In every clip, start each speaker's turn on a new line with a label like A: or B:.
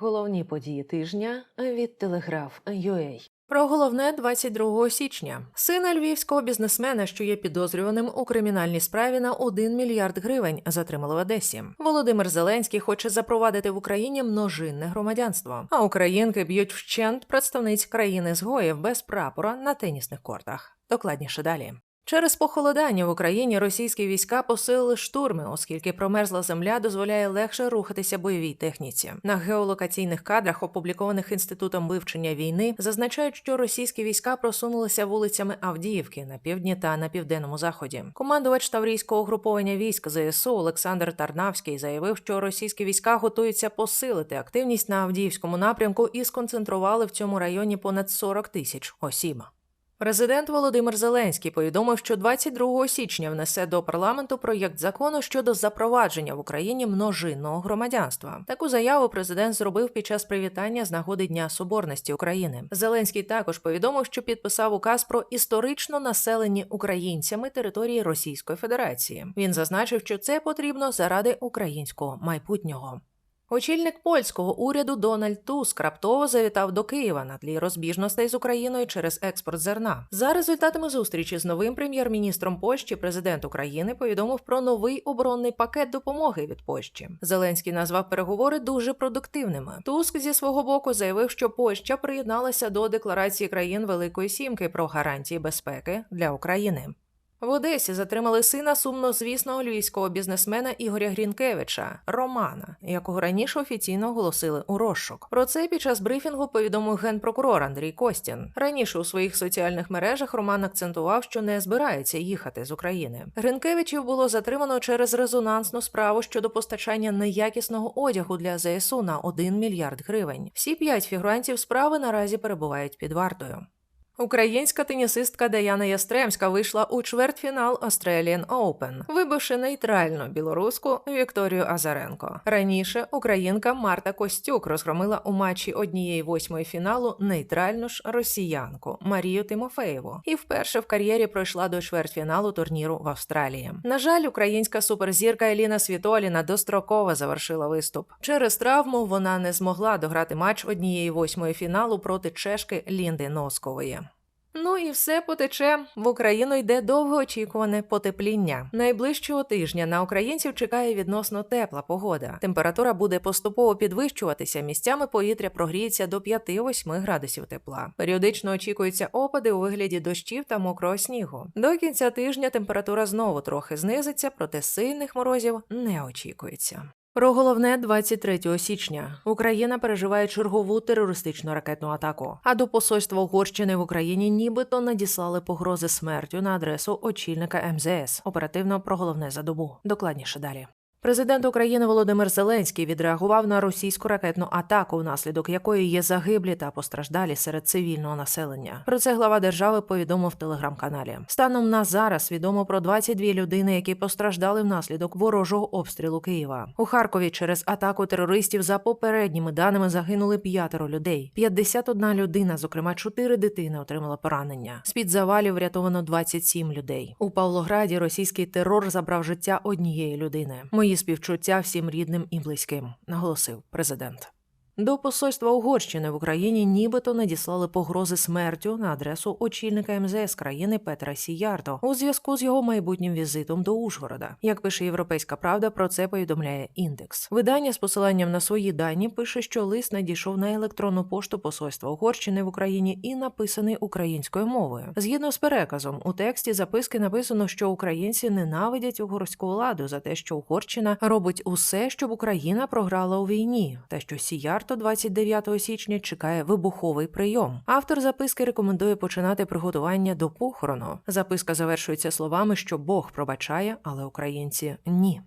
A: Головні події тижня від Телеграф.UA.
B: Про головне 22 січня. Сина львівського бізнесмена, що є підозрюваним у кримінальній справі на 1 мільярд гривень, затримали в Одесі. Володимир Зеленський хоче запровадити в Україні множинне громадянство. А українки б'ють вщент представниць країни згоїв без прапора на тенісних кортах. Докладніше далі. Через похолодання в Україні російські війська посилили штурми, оскільки промерзла земля дозволяє легше рухатися бойовій техніці. На геолокаційних кадрах, опублікованих інститутом вивчення війни, зазначають, що російські війська просунулися вулицями Авдіївки на півдні та на південному заході. Командувач таврійського угруповання військ ЗСУ Олександр Тарнавський заявив, що російські війська готуються посилити активність на Авдіївському напрямку і сконцентрували в цьому районі понад 40 тисяч осіб. Президент Володимир Зеленський повідомив, що 22 січня внесе до парламенту проєкт закону щодо запровадження в Україні множинного громадянства. Таку заяву президент зробив під час привітання з нагоди Дня Соборності України. Зеленський також повідомив, що підписав указ про історично населені українцями території Російської Федерації. Він зазначив, що це потрібно заради українського майбутнього. Очільник польського уряду Дональд Туск раптово завітав до Києва на тлі розбіжностей з Україною через експорт зерна. За результатами зустрічі з новим прем'єр-міністром Польщі президент України повідомив про новий оборонний пакет допомоги від Польщі. Зеленський назвав переговори дуже продуктивними. Туск зі свого боку заявив, що Польща приєдналася до декларації країн Великої Сімки про гарантії безпеки для України. В Одесі затримали сина сумнозвісного львівського бізнесмена Ігоря Грінкевича Романа, якого раніше офіційно оголосили у розшук. Про це під час брифінгу повідомив генпрокурор Андрій Костін. Раніше у своїх соціальних мережах Роман акцентував, що не збирається їхати з України. Гринкевичів було затримано через резонансну справу щодо постачання неякісного одягу для ЗСУ на 1 мільярд гривень. Всі п'ять фігурантів справи наразі перебувають під вартою. Українська тенісистка Даяна Ястремська вийшла у чвертьфінал Australian Open, вибивши нейтральну білоруську Вікторію Азаренко. Раніше українка Марта Костюк розгромила у матчі однієї восьмої фіналу нейтральну ж росіянку Марію Тимофеєву і вперше в кар'єрі пройшла до чвертьфіналу турніру в Австралії. На жаль, українська суперзірка Еліна Світоліна достроково завершила виступ. Через травму вона не змогла дограти матч однієї восьмої фіналу проти чешки Лінди Носкової. Ну і все потече. В Україну йде довгоочікуване потепління. Найближчого тижня на українців чекає відносно тепла погода. Температура буде поступово підвищуватися. Місцями повітря прогріється до 5-8 градусів тепла. Періодично очікуються опади у вигляді дощів та мокрого снігу. До кінця тижня температура знову трохи знизиться, проте сильних морозів не очікується. Про головне 23 січня Україна переживає чергову терористичну ракетну атаку. А до посольства Угорщини в Україні нібито надіслали погрози смертю на адресу очільника МЗС. Оперативно про головне за добу. Докладніше далі. Президент України Володимир Зеленський відреагував на російську ракетну атаку, внаслідок якої є загиблі та постраждалі серед цивільного населення. Про це глава держави повідомив в телеграм-каналі. Станом на зараз відомо про 22 людини, які постраждали внаслідок ворожого обстрілу Києва. У Харкові через атаку терористів за попередніми даними загинули п'ятеро людей. 51 людина, зокрема 4 дитини, отримала поранення. З під завалів врятовано 27 людей. У Павлограді російський терор забрав життя однієї людини. Мої співчуття всім рідним і близьким, наголосив президент. До посольства Угорщини в Україні нібито надіслали погрози смертю на адресу очільника МЗС країни Петра Сіярто у зв'язку з його майбутнім візитом до Ужгорода. Як пише Європейська Правда, про це повідомляє індекс. Видання з посиланням на свої дані пише, що лист надійшов на електронну пошту посольства Угорщини в Україні і написаний українською мовою. Згідно з переказом, у тексті записки написано, що українці ненавидять угорську владу за те, що Угорщина робить усе, щоб Україна програла у війні, та що Сіярто 29 січня чекає вибуховий прийом. Автор записки рекомендує починати приготування до похорону. Записка завершується словами, що Бог пробачає, але українці ні.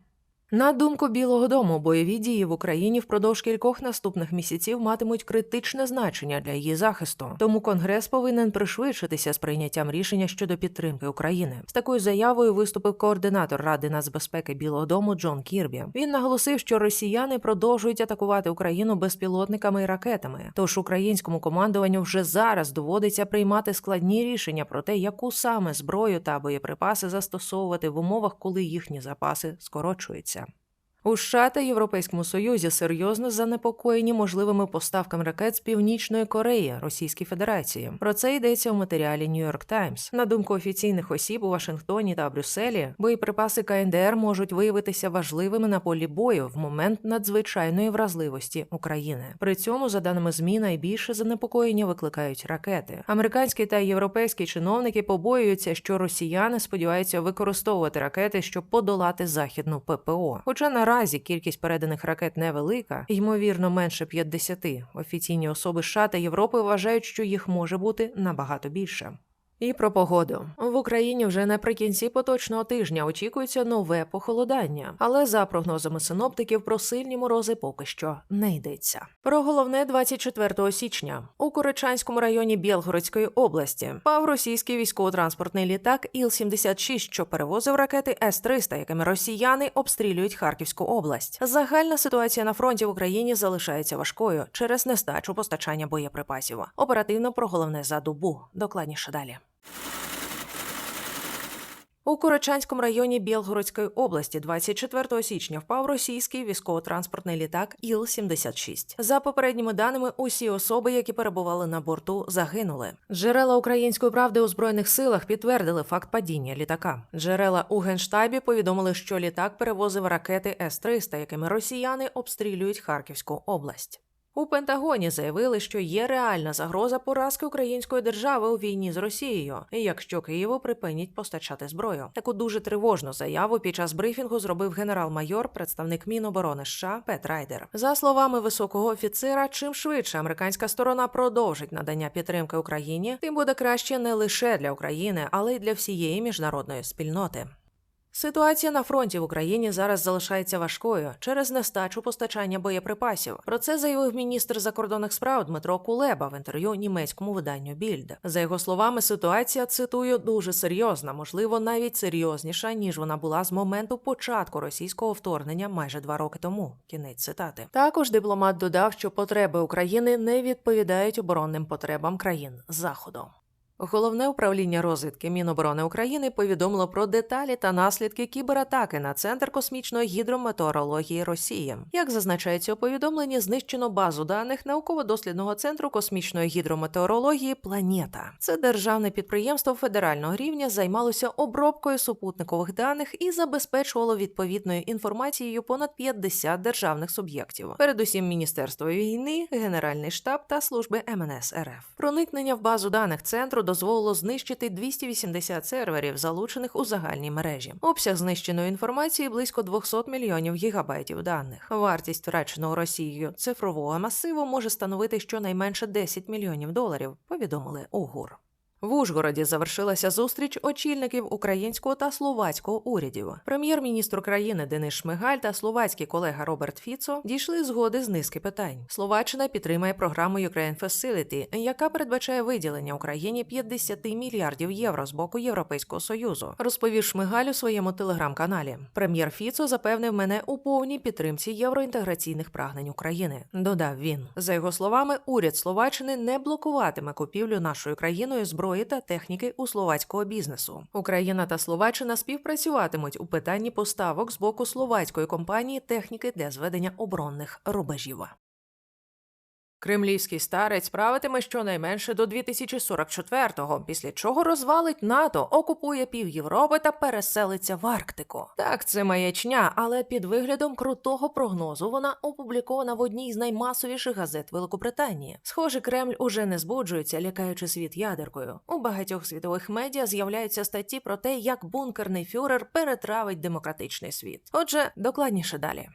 B: На думку Білого Дому, бойові дії в Україні впродовж кількох наступних місяців матимуть критичне значення для її захисту. Тому Конгрес повинен пришвидшитися з прийняттям рішення щодо підтримки України. З такою заявою виступив координатор Ради нацбезпеки Білого Дому Джон Кірбі. Він наголосив, що росіяни продовжують атакувати Україну безпілотниками і ракетами. Тож українському командуванню вже зараз доводиться приймати складні рішення про те, яку саме зброю та боєприпаси застосовувати в умовах, коли їхні запаси скорочуються. У США та Європейському Союзі серйозно занепокоєні можливими поставками ракет з Північної Кореї Російській Федерації. Про це йдеться у матеріалі New York Times. На думку офіційних осіб у Вашингтоні та Брюсселі, боєприпаси КНДР можуть виявитися важливими на полі бою в момент надзвичайної вразливості України. При цьому, за даними ЗМІ, найбільше занепокоєння викликають ракети. Американські та європейські чиновники побоюються, що росіяни сподіваються використовувати ракети, щоб подолати західну ППО. Хоча наразі кількість переданих ракет невелика, ймовірно, менше 50. Офіційні особи США та Європи вважають, що їх може бути набагато більше. І про погоду в Україні вже наприкінці поточного тижня очікується нове похолодання, але за прогнозами синоптиків про сильні морози поки що не йдеться. Про головне 24 січня у Коричанському районі Білгородської області впав російський військово-транспортний літак Іл-76, що перевозив ракети С-300, якими росіяни обстрілюють Харківську область. Загальна ситуація на фронті в Україні залишається важкою через нестачу постачання боєприпасів. Оперативно про головне за добу. Докладніше далі. У Корочанському районі Білгородської області 24 січня впав російський військово-транспортний літак Іл-76. За попередніми даними, усі особи, які перебували на борту, загинули. Джерела української правди у збройних силах підтвердили факт падіння літака. Джерела у генштабі повідомили, що літак перевозив ракети С-300, якими росіяни обстрілюють Харківську область. У Пентагоні заявили, що є реальна загроза поразки української держави у війні з Росією, якщо Києву припинять постачати зброю. Таку дуже тривожну заяву під час брифінгу зробив генерал-майор, представник Міноборони США Пет Райдер. За словами високого офіцера, чим швидше американська сторона продовжить надання підтримки Україні, тим буде краще не лише для України, але й для всієї міжнародної спільноти. Ситуація на фронті в Україні зараз залишається важкою через нестачу постачання боєприпасів. Про це заявив міністр закордонних справ Дмитро Кулеба в інтерв'ю німецькому виданню Більд. За його словами, ситуація цитую дуже серйозна, можливо, навіть серйозніша ніж вона була з моменту початку російського вторгнення майже два роки тому. Кінець цитати. Також дипломат додав, що потреби України не відповідають оборонним потребам країн заходу. Головне управління розвідки Міноборони України повідомило про деталі та наслідки кібератаки на центр космічної гідрометеорології Росії. Як зазначається у повідомленні, знищено базу даних науково-дослідного центру космічної гідрометеорології Планета. Це державне підприємство федерального рівня займалося обробкою супутникових даних і забезпечувало відповідною інформацією понад 50 державних суб'єктів, передусім Міністерство війни, Генеральний штаб та служби МНС РФ. Проникнення в базу даних центру дозволило знищити 280 серверів, залучених у загальній мережі. Обсяг знищеної інформації близько 200 мільйонів гігабайтів даних. Вартість втраченого Росією цифрового масиву може становити щонайменше 10 мільйонів доларів. Повідомили у ГУР. В Ужгороді завершилася зустріч очільників українського та словацького урядів. Прем'єр-міністр країни Денис Шмигаль та словацький колега Роберт Фіцо дійшли згоди з низки питань. Словаччина підтримає програму Ukraine Facility, яка передбачає виділення Україні 50 мільярдів євро з боку Європейського союзу. Розповів Шмигаль у своєму телеграм-каналі. Прем'єр Фіцо запевнив мене у повній підтримці євроінтеграційних прагнень України. Додав він за його словами, уряд Словаччини не блокуватиме купівлю нашою країною зброї зброї та техніки у словацького бізнесу. Україна та Словаччина співпрацюватимуть у питанні поставок з боку словацької компанії техніки для зведення оборонних рубежів. Кремлівський старець правитиме щонайменше до 2044-го, після чого розвалить НАТО, окупує пів Європи та переселиться в Арктику. Так, це маячня, але під виглядом крутого прогнозу вона опублікована в одній з наймасовіших газет Великобританії. Схоже, Кремль уже не збуджується, лякаючи світ ядеркою. У багатьох світових медіа з'являються статті про те, як бункерний фюрер перетравить демократичний світ. Отже, докладніше далі.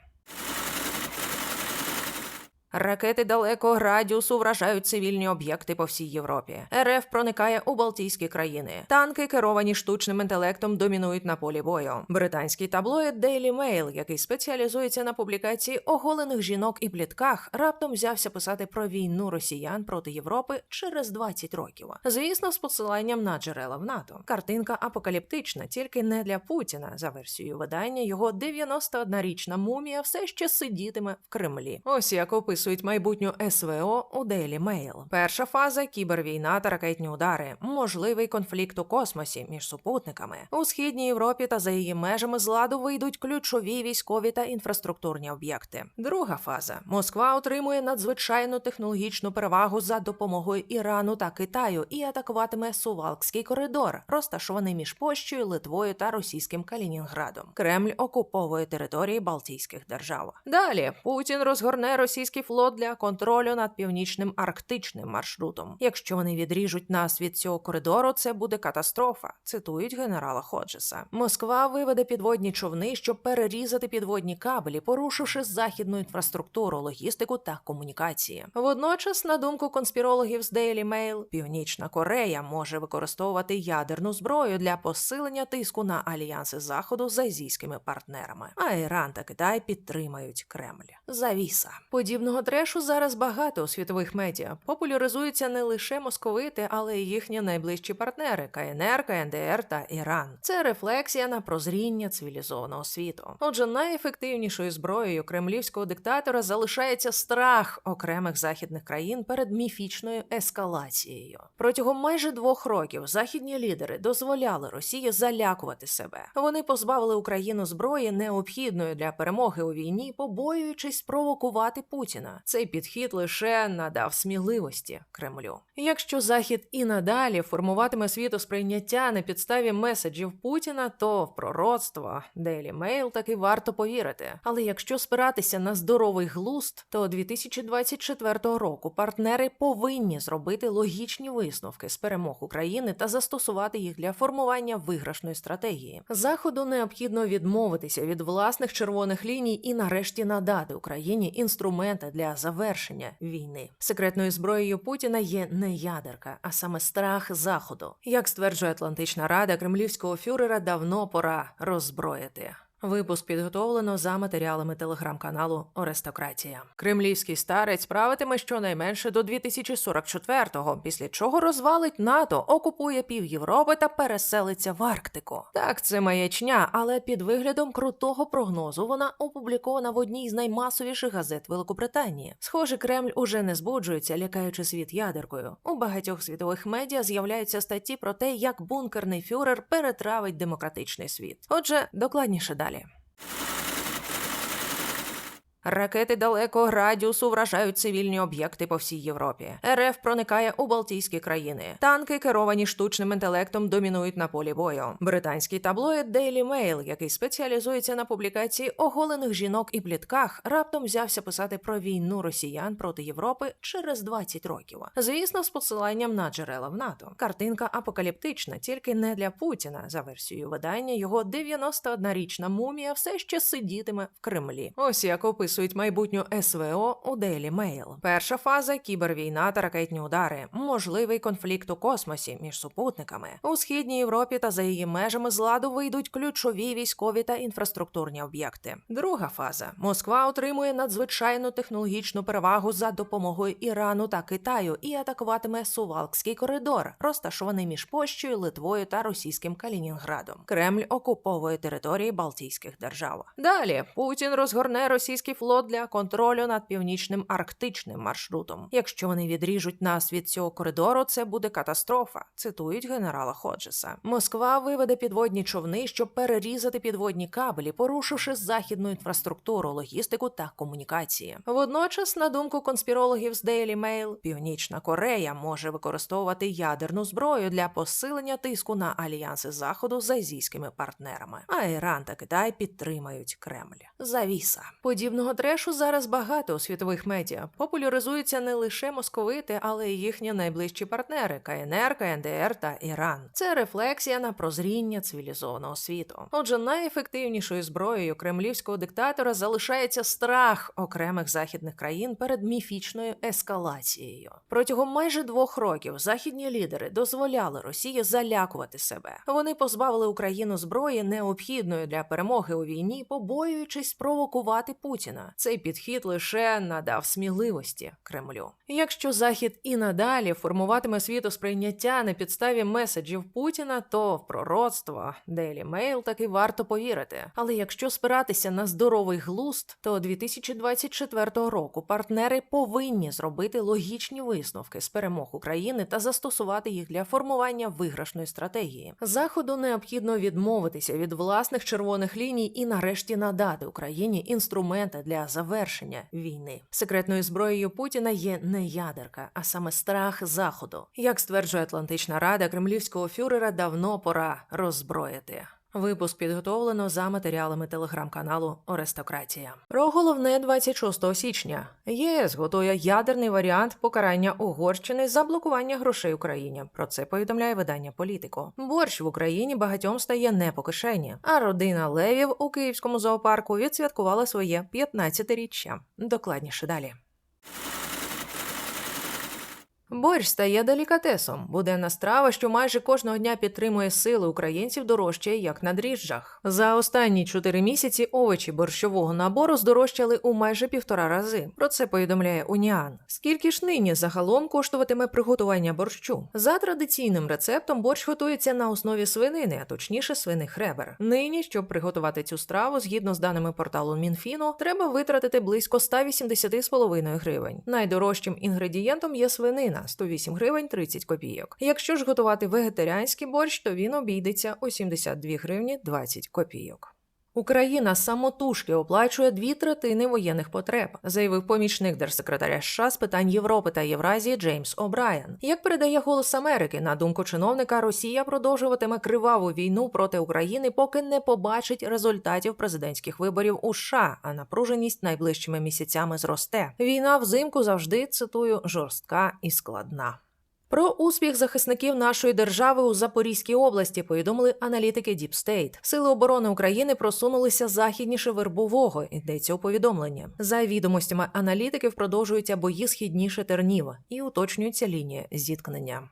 B: Ракети далекого радіусу вражають цивільні об'єкти по всій Європі. РФ проникає у Балтійські країни. Танки, керовані штучним інтелектом, домінують на полі бою. Британський таблоїд Daily Mail, який спеціалізується на публікації оголених жінок і плітках, раптом взявся писати про війну росіян проти Європи через 20 років. Звісно, з посиланням на джерела в НАТО. Картинка апокаліптична, тільки не для Путіна. За версією видання, його 91-річна мумія все ще сидітиме в Кремлі. Ось як описує описують майбутню СВО у Daily Mail. Перша фаза кібервійна та ракетні удари, можливий конфлікт у космосі між супутниками. У східній Європі та за її межами з ладу вийдуть ключові військові та інфраструктурні об'єкти. Друга фаза Москва отримує надзвичайну технологічну перевагу за допомогою Ірану та Китаю і атакуватиме Сувалкський коридор, розташований між Польщею, Литвою та російським Калінінградом. Кремль окуповує території Балтійських держав. Далі Путін розгорне російський флот для контролю над північним арктичним маршрутом. Якщо вони відріжуть нас від цього коридору, це буде катастрофа. Цитують генерала Ходжеса. Москва виведе підводні човни, щоб перерізати підводні кабелі, порушивши західну інфраструктуру, логістику та комунікації. Водночас, на думку конспірологів з Daily Mail, Північна Корея може використовувати ядерну зброю для посилення тиску на альянси заходу з азійськими партнерами. А Іран та Китай підтримають Кремль. Завіса подібного трешу зараз багато у світових медіа. Популяризуються не лише московити, але й їхні найближчі партнери КНР, КНДР та Іран. Це рефлексія на прозріння цивілізованого світу. Отже, найефективнішою зброєю кремлівського диктатора залишається страх окремих західних країн перед міфічною ескалацією. Протягом майже двох років західні лідери дозволяли Росії залякувати себе. Вони позбавили Україну зброї, необхідної для перемоги у війні, побоюючись провокувати Путіна. Цей підхід лише надав сміливості Кремлю. Якщо Захід і надалі формуватиме світосприйняття на підставі меседжів Путіна, то в пророцтво Daily Mail таки варто повірити. Але якщо спиратися на здоровий глузд, то 2024 року партнери повинні зробити логічні висновки з перемог України та застосувати їх для формування виграшної стратегії. Заходу необхідно відмовитися від власних червоних ліній і нарешті надати Україні інструменти для завершення війни. Секретною зброєю Путіна є не ядерка, а саме страх заходу. Як стверджує Атлантична Рада, кремлівського фюрера давно пора роззброїти. Випуск підготовлено за матеріалами телеграм-каналу Ористократія. Кремлівський старець правитиме щонайменше до 2044-го, після чого розвалить НАТО, окупує пів Європи та переселиться в Арктику. Так, це маячня, але під виглядом крутого прогнозу вона опублікована в одній з наймасовіших газет Великобританії. Схоже, Кремль уже не збуджується, лякаючи світ ядеркою. У багатьох світових медіа з'являються статті про те, як бункерний фюрер перетравить демократичний світ. Отже, докладніше далі далі. Ракети далекого радіусу вражають цивільні об'єкти по всій Європі. РФ проникає у Балтійські країни. Танки, керовані штучним інтелектом, домінують на полі бою. Британський таблоїд Daily Mail, який спеціалізується на публікації оголених жінок і плітках, раптом взявся писати про війну росіян проти Європи через 20 років. Звісно, з посиланням на джерела в НАТО. Картинка апокаліптична, тільки не для Путіна. За версією видання, його 91-річна мумія все ще сидітиме в Кремлі. Ось як описують майбутню СВО у Daily Mail. Перша фаза кібервійна та ракетні удари, можливий конфлікт у космосі між супутниками. У східній Європі та за її межами з ладу вийдуть ключові військові та інфраструктурні об'єкти. Друга фаза Москва отримує надзвичайну технологічну перевагу за допомогою Ірану та Китаю і атакуватиме Сувалкський коридор, розташований між Польщею, Литвою та російським Калінінградом. Кремль окуповує території Балтійських держав. Далі Путін розгорне російський флот для контролю над північним арктичним маршрутом. Якщо вони відріжуть нас від цього коридору, це буде катастрофа. Цитують генерала Ходжеса. Москва виведе підводні човни, щоб перерізати підводні кабелі, порушивши західну інфраструктуру, логістику та комунікації. Водночас, на думку конспірологів з Daily Mail, Північна Корея може використовувати ядерну зброю для посилення тиску на альянси заходу з азійськими партнерами. А Іран та Китай підтримають Кремль. Завіса подібного трешу зараз багато у світових медіа. Популяризуються не лише московити, але й їхні найближчі партнери КНР, КНДР та Іран. Це рефлексія на прозріння цивілізованого світу. Отже, найефективнішою зброєю кремлівського диктатора залишається страх окремих західних країн перед міфічною ескалацією. Протягом майже двох років західні лідери дозволяли Росії залякувати себе. Вони позбавили Україну зброї, необхідної для перемоги у війні, побоюючись провокувати Путіна. Путіна. Цей підхід лише надав сміливості Кремлю. Якщо Захід і надалі формуватиме світосприйняття на підставі меседжів Путіна, то в пророцтво Daily Mail таки варто повірити. Але якщо спиратися на здоровий глузд, то 2024 року партнери повинні зробити логічні висновки з перемог України та застосувати їх для формування виграшної стратегії. Заходу необхідно відмовитися від власних червоних ліній і нарешті надати Україні інструменти для завершення війни. Секретною зброєю Путіна є не ядерка, а саме страх заходу. Як стверджує Атлантична Рада, кремлівського фюрера давно пора роззброїти. Випуск підготовлено за матеріалами телеграм-каналу Ористократія. Про головне 26 січня. ЄС готує ядерний варіант покарання Угорщини за блокування грошей Україні. Про це повідомляє видання Політико. Борщ в Україні багатьом стає не по кишені. А родина Левів у київському зоопарку відсвяткувала своє 15-річчя. Докладніше далі. Борщ стає делікатесом, буденна страва, що майже кожного дня підтримує сили українців дорожчає, як на дріжджах. За останні чотири місяці овочі борщового набору здорожчали у майже півтора рази. Про це повідомляє Уніан. Скільки ж нині загалом коштуватиме приготування борщу? За традиційним рецептом борщ готується на основі свинини, а точніше свиних ребер. Нині, щоб приготувати цю страву, згідно з даними порталу Мінфіну, треба витратити близько 180,5 гривень. Найдорожчим інгредієнтом є свинина 108 гривень 30 копійок. Якщо ж готувати вегетаріанський борщ, то він обійдеться у 72 гривні 20 копійок. Україна самотужки оплачує дві третини воєнних потреб, заявив помічник держсекретаря США з питань Європи та Євразії Джеймс О'Брайен. Як передає Голос Америки, на думку чиновника, Росія продовжуватиме криваву війну проти України, поки не побачить результатів президентських виборів у США, а напруженість найближчими місяцями зросте. Війна взимку завжди цитую жорстка і складна. Про успіх захисників нашої держави у Запорізькій області повідомили аналітики State. Сили оборони України просунулися західніше вербового. Йдеться у повідомленні. За відомостями аналітиків продовжуються бої східніше Терніва і уточнюється лінія зіткнення.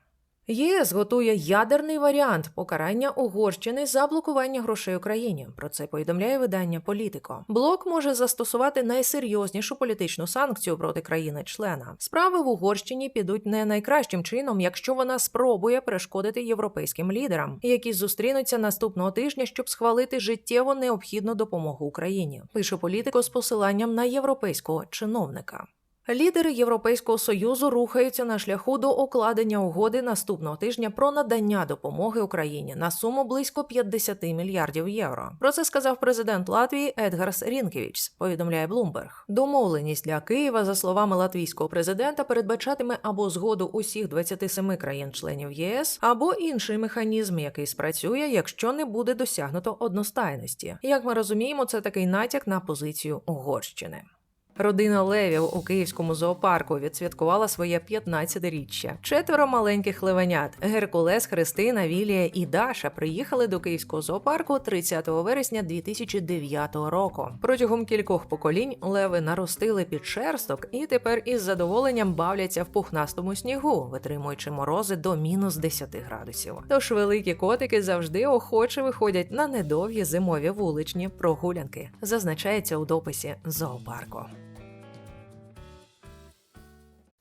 B: ЄС готує ядерний варіант покарання Угорщини за блокування грошей Україні. Про це повідомляє видання Політико. Блок може застосувати найсерйознішу політичну санкцію проти країни-члена. Справи в Угорщині підуть не найкращим чином, якщо вона спробує перешкодити європейським лідерам, які зустрінуться наступного тижня, щоб схвалити життєво необхідну допомогу Україні. Пише політико з посиланням на європейського чиновника. Лідери Європейського союзу рухаються на шляху до укладення угоди наступного тижня про надання допомоги Україні на суму близько 50 мільярдів євро. Про це сказав президент Латвії Едгарс Рінкевіч. Повідомляє Блумберг. Домовленість для Києва, за словами латвійського президента, передбачатиме або згоду усіх 27 країн-членів ЄС, або інший механізм, який спрацює, якщо не буде досягнуто одностайності. Як ми розуміємо, це такий натяк на позицію Угорщини. Родина Левів у київському зоопарку відсвяткувала своє 15-річчя. Четверо маленьких левенят Геркулес, Христина, Вілія і Даша приїхали до київського зоопарку 30 вересня 2009 року. Протягом кількох поколінь леви наростили під шерсток і тепер із задоволенням бавляться в пухнастому снігу, витримуючи морози до мінус 10 градусів. Тож великі котики завжди охоче виходять на недовгі зимові вуличні прогулянки. Зазначається у дописі зоопарку.